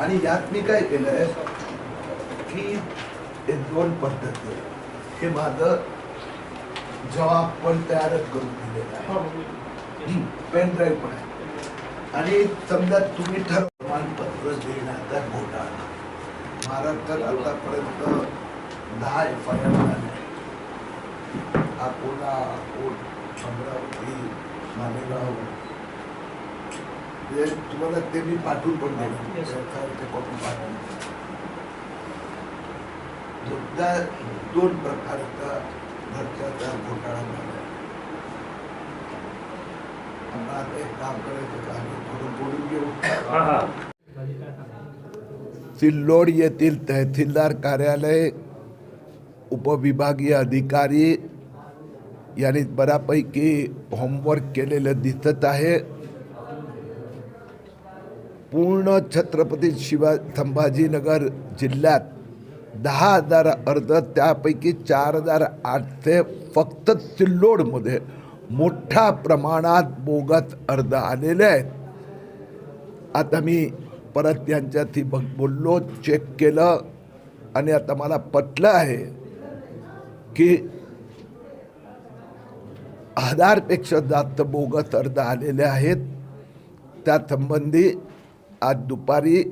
आणि यात मी काय केलंय की हे दोन पद्धती हे माझं जवाब पण तयारच करून दिलेलं आहे. पेन ड्राईव्ह पण आहे. आणि समजा तुम्ही ठर प्रमाणपत्र देण्याचा घोटाळा महाराष्ट्रात आतापर्यंत दहा एफ आय आर झाले अकोला अकोट अमरावती मालेगाव हे। तुम्हाला ते मी पाठवून पण देईल सरकारचे कॉपी पाठवून. मुद्दा दोन प्रकारचा भ्रष्टाचार घोटाळा झाला आम्हाला आता एक काम करायचं का? आम्ही थोडं बोलून घेऊ. सिल्लोड येथील तहसीलदार कार्यालय उपविभागीय अधिकारी याने बऱ्यापैकी होमवर्क केलेलं दिसत आहे. पूर्ण छत्रपती शिवा संभाजीनगर जिल्ह्यात दहा हजार अर्ज त्यापैकी चार हजार आठशे फक्त सिल्लोडमध्ये मोठ्या प्रमाणात बोगस अर्ज आलेले आहेत. आता मी परत यांच्याशी बघ बोललो चेक केलं आणि आता मला पटलं आहे की हजारपेक्षा जास्त बोगस अर्ज आलेले आहेत. त्या संबंधी आज दुपारी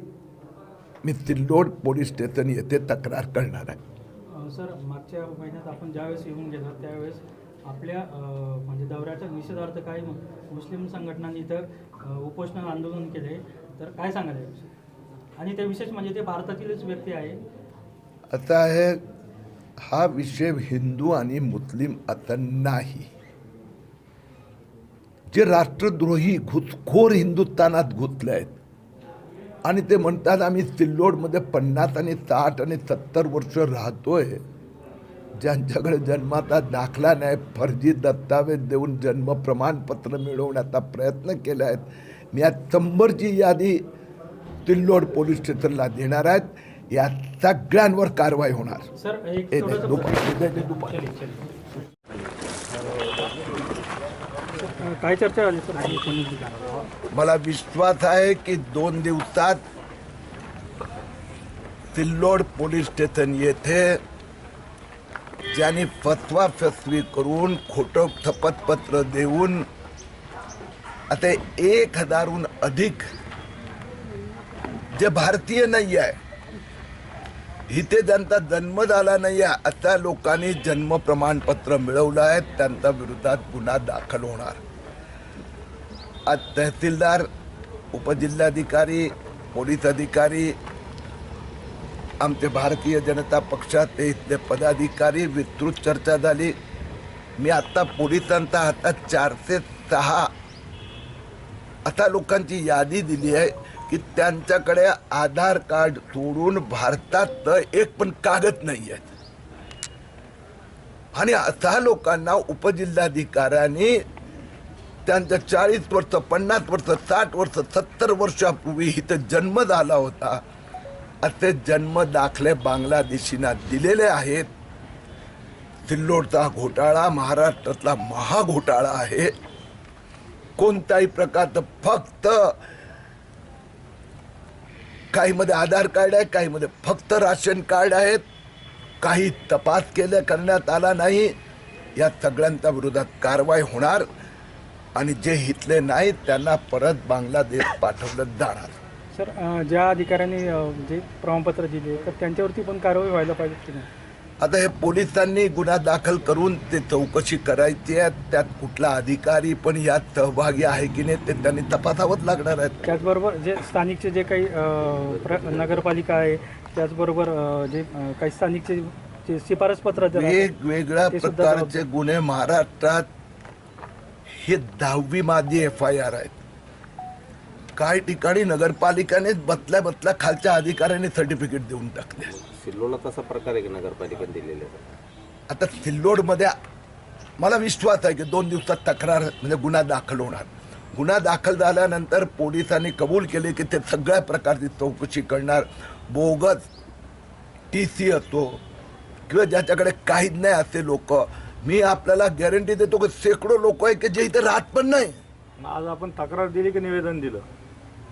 मी सिल्लोड पोलीस स्टेशन येथे तक्रार करणार आहे. सर मागच्या महिन्यात आपण ज्यावेळेस येऊन गेलो त्यावेळेस आपल्या म्हणजे दौऱ्याच्या निषेधार्थ काही मु- मुस्लिम संघटनांनी इथं उपोषण आंदोलन केले. तर काय सांगाल याविषयी? आणि ते विशेष म्हणजे ते भारतातीलच व्यक्ती आहे. आता आहे हा विषय हिंदू आणि मुस्लिम आता नाही. जे राष्ट्रद्रोही घुसखोर हिंदुस्थानात घुसले आहेत. आणि ते म्हणतात आम्ही सिल्लोडमध्ये पन्नास आणि साठ आणि सत्तर वर्ष राहतोय. ज्यांच्याकडे जन्माचा दाखला नाही फर्जी दस्तावेज देऊन जन्म प्रमाणपत्र मिळवण्याचा प्रयत्न केले आहेत. मी आज शंभरची यादी सिल्लोड पोलीस स्टेशनला देणार आहेत. या सगळ्यांवर कारवाई होणार सर एक हे छोटंसं नाही, दुपारी, हे नाही, दुपारी. चलिए, चलिए. अ, काय चर्चा झाली सर? मला विश्वास आहे की दोन दिवसात सिल्लोड पोलीस स्टेशन येथे ज्यांनी फसवा फसवी करून खोटं शपथपत्र देऊन आता एक हजारहून अधिक जे भारतीय नाही आहे इथे ज्यांचा जन्म झाला नाही आहे अशा लोकांनी जन्म प्रमाणपत्र मिळवलं आहे त्यांच्या विरोधात गुन्हा दाखल होणार. आज तहसीलदार उपजिल्हाधिकारी पोलीस अधिकारी आमचे भारतीय जनता पक्षाचे इथले पदाधिकारी विस्तृत चर्चा झाली. मी आत्ता पोलिसांच्या हातात चारशे सहा असा लोकांची यादी दिली आहे की त्यांच्याकडे आधार कार्ड सोडून भारतात एक पण कागद नाही आहे. आणि असा लोकांना उपजिल्हाधिकाऱ्यांनी त्यांचा चाळीस वर्ष पन्नास वर्ष साठ वर्ष सत्तर वर्षापूर्वी इथं जन्म झाला होता. असे जन्म दाखले बांगलादेशींना दिलेले आहेत. सिल्लोडचा घोटाळा महाराष्ट्रातला महाघोटाळा आहे. कोणत्याही प्रकारचं फक्त काहीमध्ये आधार कार्ड आहे काहीमध्ये फक्त राशन कार्ड आहेत काही तपास केल्या करण्यात आला नाही. या सगळ्यांच्या विरोधात कारवाई होणार. आणि जे हितले नाहीत त्यांना परत बांगलादेश पाठवलं जाणार. सर अ, ज्या अधिकाऱ्यांनी अ, जे प्रमाणपत्र दिले तर त्यांच्यावरती पण कारवाई व्हायला पाहिजे की नाही? आता हे पोलिसांनी गुन्हा दाखल करून ते चौकशी करायची आहे. त्यात कुठला अधिकारी पण यात सहभागी आहे की नाही ते त्यांनी तपासावंच लागणार आहेत. त्याचबरोबर जे स्थानिकचे जे काही अ, प्र नगरपालिका आहे त्याचबरोबर अ, जे अ, काही स्थानिकचे जे शिफारस पत्र वेगवेगळ्या ते सुद्धा प्रकारचे गुन्हे महाराष्ट्रात हे दहावी मादी एफ आय आर आहेत. काही ठिकाणी नगरपालिकाने बसल्या बसल्या खालच्या अधिकाऱ्याने सर्टिफिकेट देऊन टाकले. सिल्लोडला तसा प्रकार आहे की नगरपालिकेने दिलेले आता सिल्लोडमध्ये मला विश्वास आहे की दोन दिवसात तक्रार म्हणजे गुन्हा दाखल होणार. गुन्हा दाखल झाल्यानंतर पोलिसांनी कबूल केले की ते सगळ्या प्रकारची चौकशी करणार. बोगस टी सी असो किंवा ज्याच्याकडे काहीच नाही असे लोक मी आपल्याला गॅरंटी देतो की शेकडो लोक आहे की जे इथे राहत पण नाही. आज आपण तक्रार दिली की निवेदन दिलं?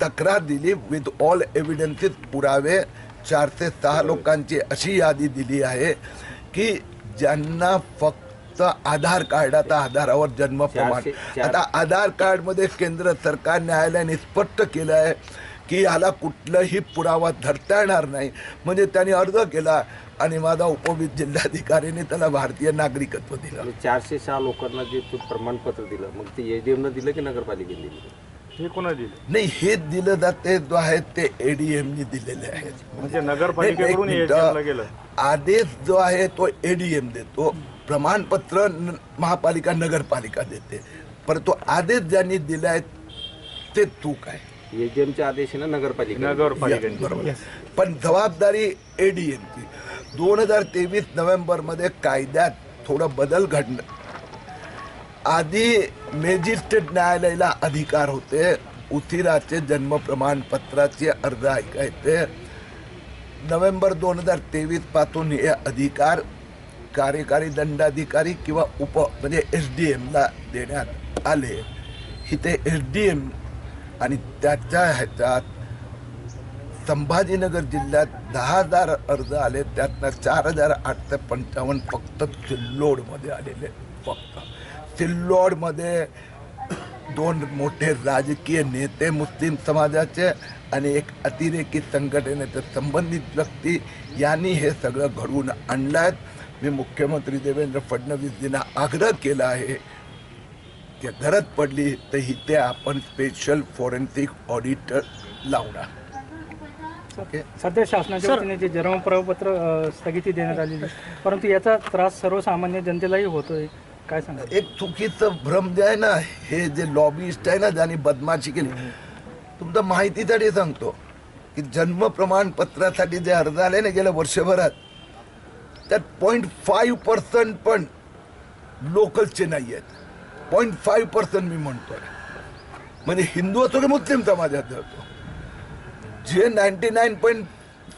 तक्रार दिली विथ ऑल एव्हिडन्सेस पुरावे चार ते सहा लोकांची अशी यादी दिली आहे की ज्यांना फक्त आधार कार्डाच्या आधारावर जन्म प्रमाण आता आधार कार्डमध्ये केंद्र सरकार न्यायालयाने स्पष्ट केलं आहे की ह्याला कुठलाही पुरावा धरता येणार नाही. म्हणजे त्यांनी अर्ज केला आणि माझा उपविध जिल्हाधिकारीने त्याला भारतीय नागरिकत्व दिलं. म्हणजे चारशे सहा लोकांना जे तू प्रमाणपत्र दिलं मग ते एडीएम न दिलं की नगरपालिकेने दिलं? हे कोणा दिले? नाही हे दिलं जाते जो आहे ते एडीएमनी दिलेले आहेत. म्हणजे एक नगरपालिकेकडून गेलं. आदेश जो आहे तो एडीएम देतो. प्रमाणपत्र न- महापालिका नगरपालिका देते. परंतु आदेश ज्यांनी दिलाय ते चूक आहे. एजीएमच्या आदेशाने नगरपालिका नगरपालिकेने. बरोबर. पण जबाबदारी एडीएमची दोन हजार तेवीस नोव्हेंबरमध्ये कायद्यात थोडं बदल घडणं आधी मॅजिस्ट्रेट न्यायालयाला अधिकार होते उथिराचे जन्म प्रमाणपत्राचे अर्ज ऐकायचे. नोव्हेंबर दोन हजार तेवीसपासून हे अधिकार कार्यकारी दंडाधिकारी किंवा उप म्हणजे एस डी एमला देण्यात आले. इथे एस डी एम आणि त्याच्या ह्याच्यात संभाजीनगर जिल्ह्यात दहा हजार अर्ज आले त्यातनं चार हजार आठशे पंचावन्न फक्त सिल्लोडमध्ये आलेले फक्त. सिल्लोडमध्ये दोन मोठे राजकीय नेते मुस्लिम समाजाचे आणि एक अतिरेकी संघटनेचे संबंधित व्यक्ती यांनी हे सगळं घडवून आणलं आहे मी मुख्यमंत्री देवेंद्र फडणवीसजींना आग्रह केला आहे की गरज पडली तर इथे आपण स्पेशल फॉरेन्सिक ऑडिटर लावणार. ओके. सध्या शासनाच्या वतीने जे जन्म प्रमाणपत्र स्थगिती देण्यात आलेली आहे. परंतु याचा त्रास सर्वसामान्य जनतेलाही होतोय. काय सांगा एक चुकीचं भ्रम जे आहे ना हे जे लॉबिस्ट आहे ना ज्यांनी बदमाशी केली तुमचं माहितीसाठी सांगतो की जन्म प्रमाणपत्रासाठी जे अर्ज आले ना गेल्या वर्षभरात त्यात पॉईंट फाईव्ह पर्सेंट पण लोकलचे नाही आहेत पॉईंट फाईव्ह पर्सेंट मी म्हणतोय. म्हणजे हिंदू असो की मुस्लिम समाजात असो. जे ninety nine point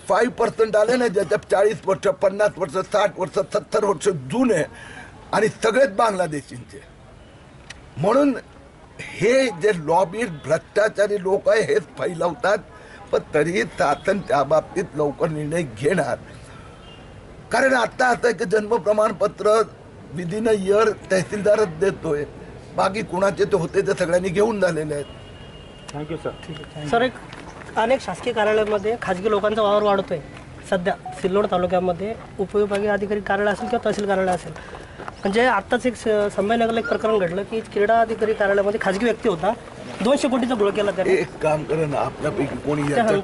five percent आले ना ज्याच्यात चाळीस वर्ष पन्नास वर्ष साठ वर्ष सत्तर वर्ष जुने आणि सगळेच बांगलादेशींचे. म्हणून हे जे लॉबी भ्रष्टाचारी लोक आहे हेच फैलवतात पण तरीही शासन त्या बाबतीत लवकर निर्णय घेणार. कारण आता असं आहे की जन्म प्रमाणपत्र विदिन इयर तहसीलदारच देतोय. बाकी कुणाचे ते होते ते सगळ्यांनी घेऊन झालेले आहेत. थँक्यू सर सर एक अनेक शासकीय कार्यालयामध्ये खाजगी लोकांचा वावर वाढतोय. सध्या सिल्लोड तालुक्यामध्ये उपविभागीय अधिकारी कार्यालय असेल किंवा तहसील कार्यालय असेल. म्हणजे आत्ताच एक स- संभाजीनगरला एक प्रकरण घडलं की क्रीडा अधिकारी कार्यालयामध्ये खाजगी व्यक्ती होता. दोनशे कोटीचा घोळ केला त्याने. एक काम करा ना आपल्यापैकी कोणी याच्या